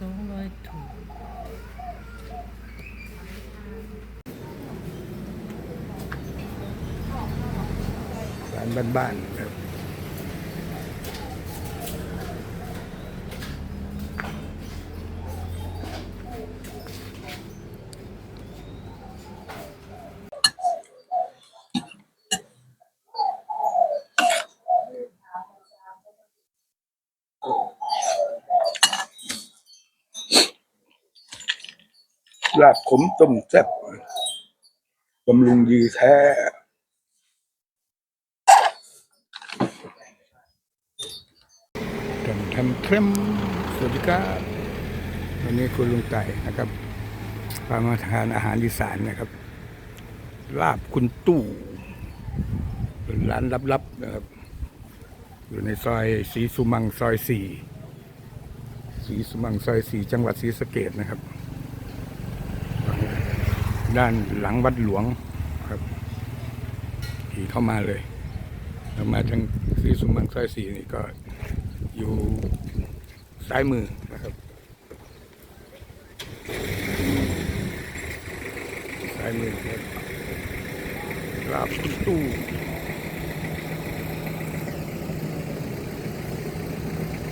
สองร้อยถุงร้านบ้านๆ ลาบขมต้มแซ่บบำรุงดีแท้ทำทำเครมสวัสดีครับวันนี้คุณลุงไก่นะครับพามาทานอาหารอีสานนะครับ ลาบคุณตู้เป็นร้านลับๆนะครับ อยู่ในซอยศรีสุมังซอยสี่ศรีสุมังซอยสี่จังหวัดศรีสะเกดนะครับ ด้านหลังวัดหลวงครับขี่เข้ามาเลยเรามาทางศรีสุมังซอยสี่นี่ก็อยู่ซ้ายมือนะครับซ้ายมือครับลาบตู้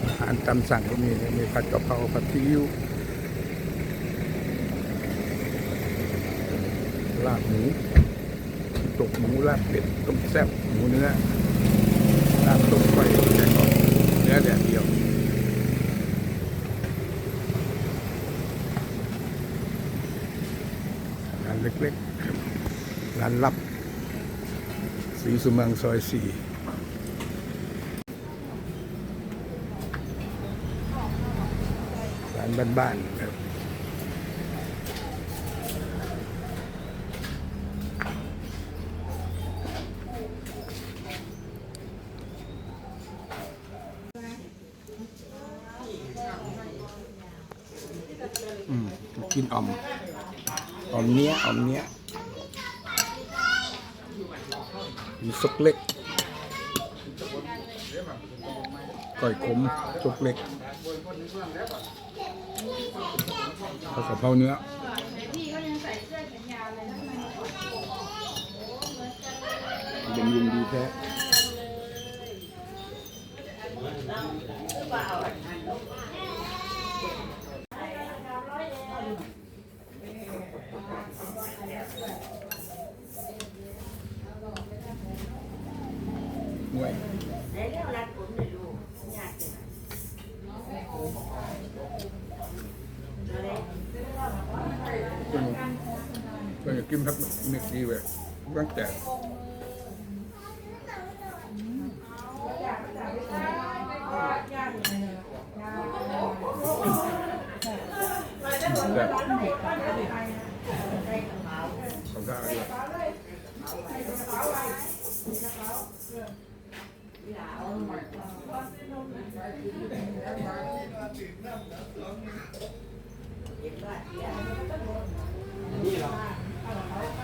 อาหารตามสั่งก็มีมีผัดกะเพราผัดซีอิ๊ว ลาบหมูตกหมูลาบเป็ดต้มแซ่บหมูเนื้อลาบต้มไก่แกงอ่อมเนื้อแดดเดียวร้านเล็กๆร้านลับสีสุมังซอยสี่ร้านบ้านๆครับอืม กินอ่อมอ่อมเนี้ยอ่อมเนี้ยมีซุกเล็กก้อยขมซุกเล็กข้าวกะเพราเนื้อยังยุงดีแท้ห่วยก็อยากกิ นครับมิกซีเว้ยตั้งแต่แบบขอ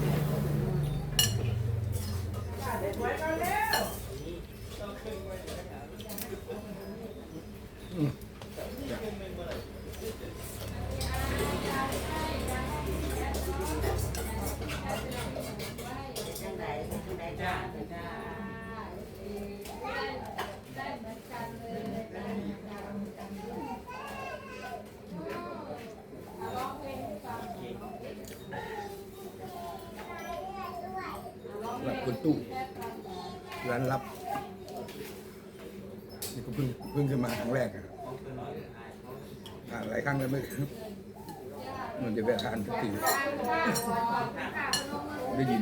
หรับคุณตู้ร้านลับนี่ก็เพิ่งเพิ่งจะมาครั้งแรกอะอ่านหลายครั้งแล้วไม่มันจะไปทานทุกทีได้ยิน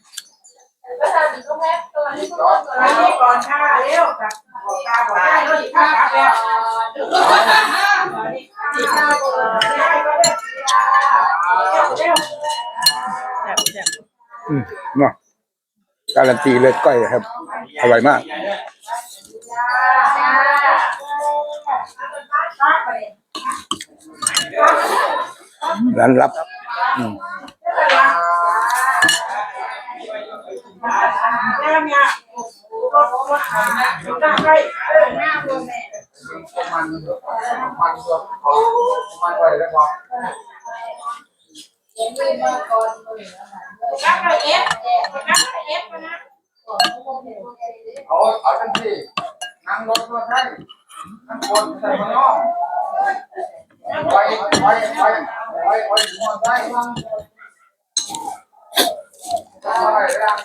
ก่อนค่ะเร็วกับตาบอกได้แล้วอีกข้าวแล้วอีกข้าวได้ก็ได้เร็วเร็วอืมเนาะการันตีเลยก้อยครับอร่อยมากร้านลับอืม แล้วเนี่ยรถรถนั่งได้หน้าตัวแม่ มันมันตัว เขามันไว้แล้วพอนั่งได้เอฟนั่งได้เอฟนะเอาเอาทันทีนั่งรถมาใช่นั่งคนใส่ข้างนอกไว้ไว้ไว้ไว้ไว้หัวใช่ใช่แล้ว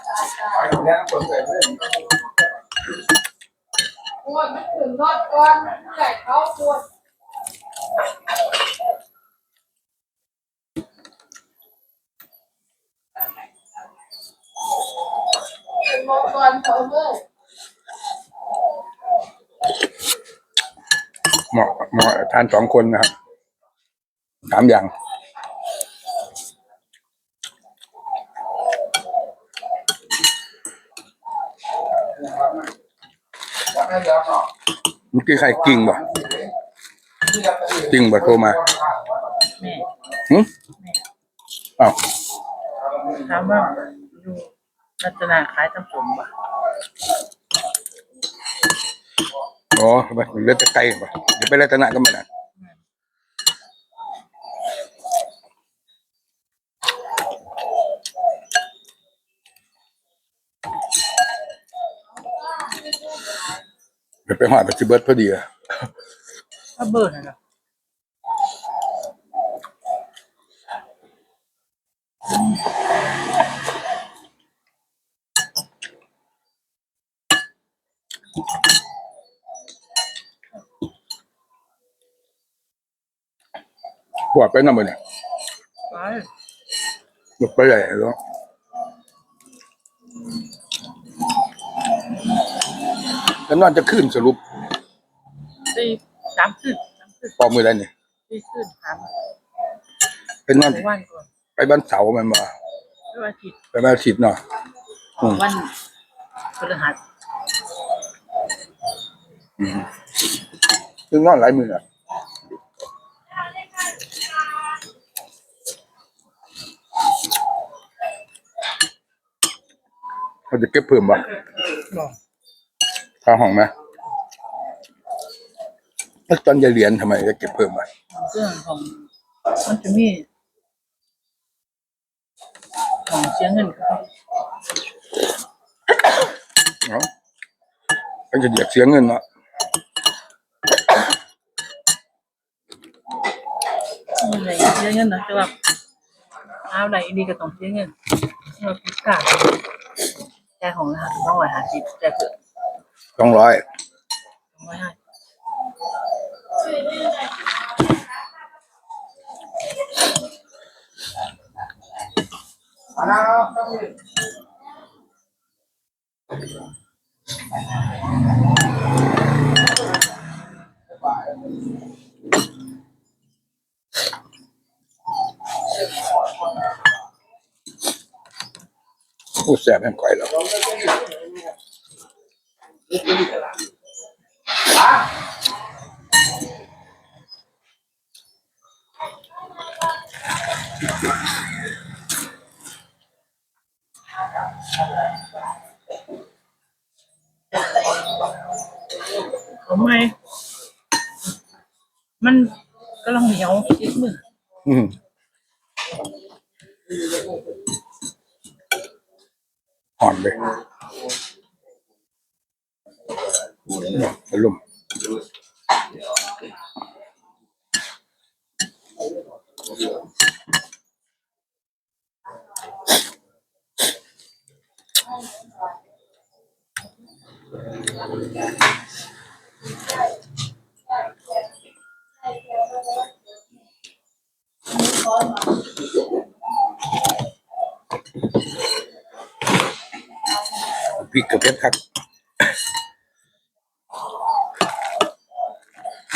ไว้แล้วคนใส่เพื่อน ปวดมันถึงรถก่อนใส่เขาปวดเป็นมงคลเขาเมื่อเหมาะเหมาะทานสองคนนะครับสามอย่าง จะไม่เดี๋ยวเนาะ เมื่อกี้ใครกิ่งบ่กิ่งบ่โทรมาแม่หึอ้าวถามว่าอยู่รัตนาขายทำสมบ่ะอ๋อไปเลือดจะไกลบ่เดี๋ยวไปรัตนะกันมานะเดี๋ ไปหอดไปซิเบิร์ตพอดีอะถ้าเบอร์น่ะเนาะหัวไปนั่นบ่เนี่ยไปหลบไปใหญ่แล้ว แล้วนอนจะขึ้นสรุปสี่สามขึ้นสามขึ้นปอมืออะไรเนี่ยสี่ขึ้นถามเป็นนอนวันก่อนไปบ้านเสามันมาด้วยวันอาทิตย์ไปบ้านอาทิตย์เนาะอืมวันพฤหัสซึ่งนอนหลายมืออะเขาจะเก็บเพิ่มบ่บอ กค่าห้องไหมแล้วตอนจะเรียนทำไมจะเก็บเพิ่มอะเครื่องของมันจะมีของเสียเงินครับเนาะมันจะเดียกเสียเงินเนาะมีอะไรเสียเงินนะแต่ว่าเอาอะไรดีก็ต้องเสียเงินเราพิการใจของรหัสต้องร้อยห้าสิบใจเกิด สองร้อยสองร้อยห้าสิบอันนั้นต้องมีโอ้แสบแห่งก่อยแล้ว ทำไมมันกำลังเหนียวติดมืออืมหอนเลย อารมณ์พริกกับ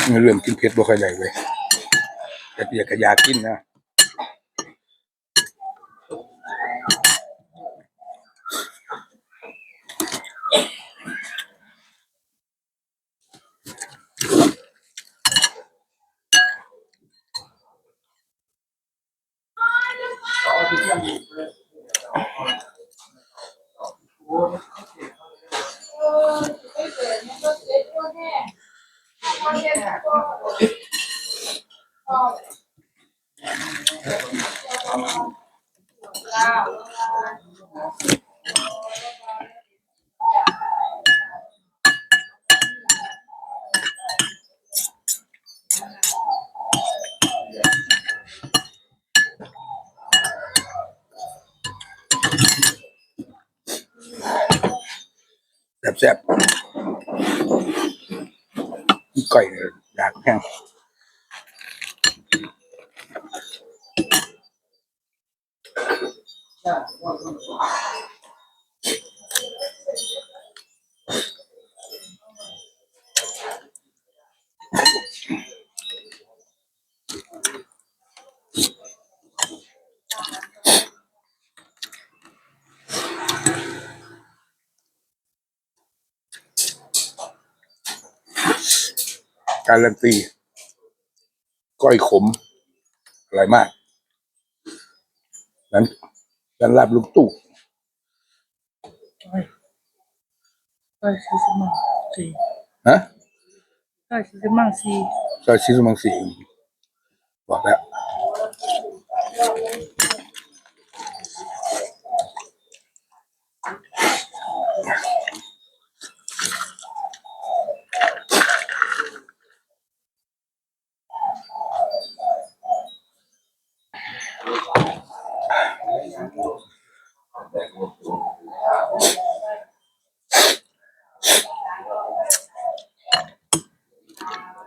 เงี่ยเรื่องกินเผ็ดบ่ค่อยได้เว้ยแต่เปียกกระยากินนะ แซ่บๆก่อยอยากแห้ง การันตีก้อยขม อร่อยมากนั้น นั้นลาบลูกตู้เฮ้ยเฮ้ยซีซิมังซีฮะเฮ้ยซีซิมังซีซอยชิซุมังสีบอกแล้ว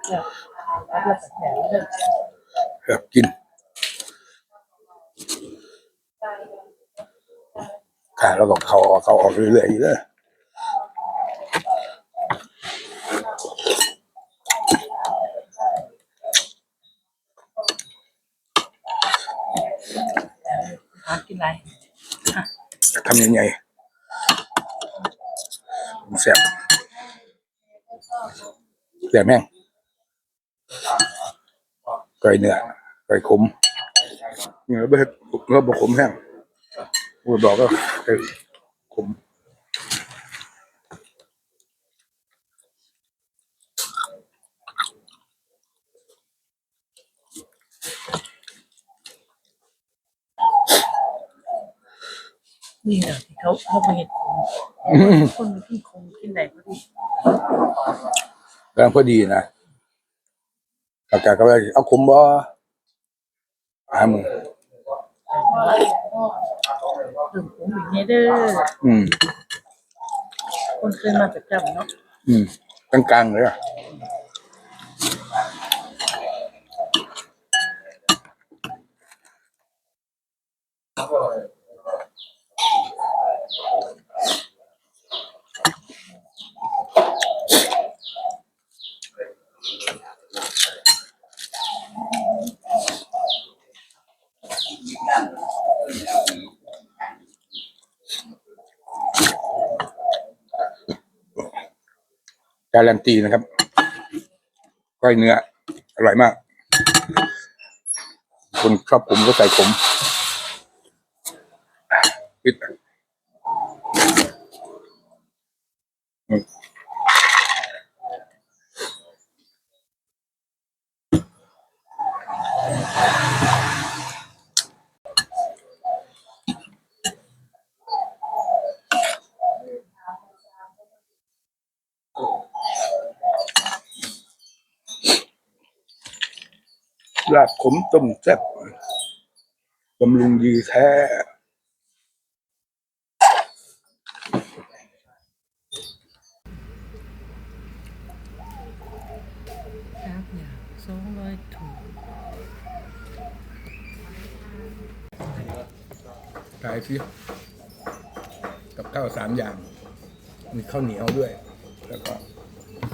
แล้วก็แถมเลยครับกินขาแล้วก็เขาออกเขาออกเรื่อยๆอยู่เลยหากินอะไรทำยังไงแซ่บแซ่บแม่ง ไก่เนื้อไก่ขมเนื้อเบิดเนื้อบขมแห้งพูดบอกก็ไก่ขมนี่แหละที่เขาเขาไปเห็นคนคนที่คงกินไหนก็ดีกำลังพอดีนะ กากาก็ว่าเอาขมบ่อามึงถึงผมอย่างนี้เด้ออืม คนเคยมาประจำเนาะอืมกลางๆเลยอะ การันตีนะครับก้อยเนื้อ อร่อยมาก คนชอบผมก็ใส่ผมปิด ลาบขมต้มแซ่บบำรุงดีแท้ครับเนี่ยสองร้อยถูกถ่ายสิกับข้าวสามอย่าง มีข้าวเหนียวด้วย แล้วก็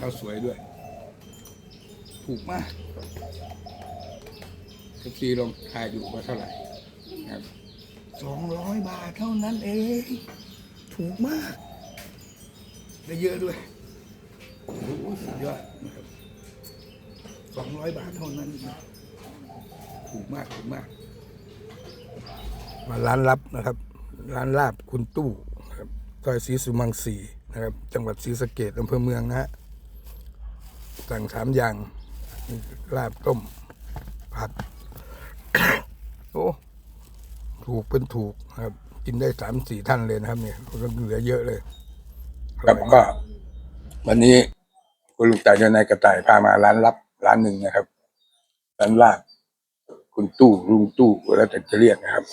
ข้าวสวยด้วย ถูกมาก ทุกทีลองทายดูว่าเท่าไหร่ครับสองร้อยบาทเท่านั้นเองถูกมากได้เยอะด้วยโอ้โหสุดยอดนะครับสองร้อยบาทเท่านั้นถูกมากถูกมาก มาร้านลับนะครับ ร้านลาบคุณตู้นะครับซอยศรีสุมังสีนะครับ จังหวัดศรีสะเกดอำเภอเมืองนะฮะสั่งสามอย่างมีลาบต้มผัด โอ้ถูกเป็นถูกนะครับ กินได้สามสี่ท่านเลยนะครับ เนี่ยเหลือเยอะเลยครับก็วันนี้คุณลุงต่ายเจ้านายกระต่ายพามาร้านลับร้านหนึ่งนะครับร้านลาบคุณตู้ลุงตู้แล้วแต่จะเรียกนะครับ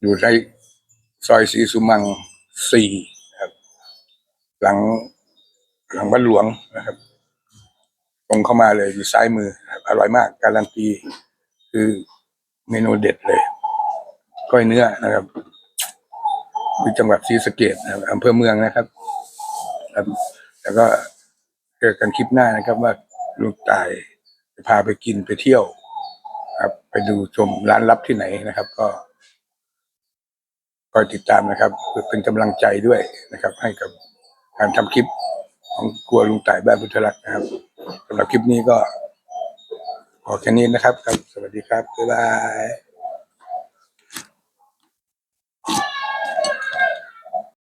อยู่ในซอยศรีสุมังสี่ครับ หลังหลังบ้านหลวงนะครับ ตรงเข้ามาเลยอยู่ซ้ายมือครับอร่อยมาก การันตีคือ เมนูเด็ดเลยก้อยเนื้อนะครับที่จังหวัดศรีสะเกดนะครับอำเภอเมืองนะครับครับแล้วก็เจอกันคลิปหน้านะครับ ว่าลูกตายจะพาไปกินไปเที่ยว ครับ ไปดูชมร้านลับที่ไหนนะครับ ก็คอยติดตามนะครับเป็นกำลังใจด้วยนะครับ ให้กับการทำคลิปของครัวลุงต่ายบ้านพุทธรักษ์นะครับสำหรับคลิปนี้ก็ ขอแค่นี้นะครับครับ สวัสดีครับบ๊ายบาย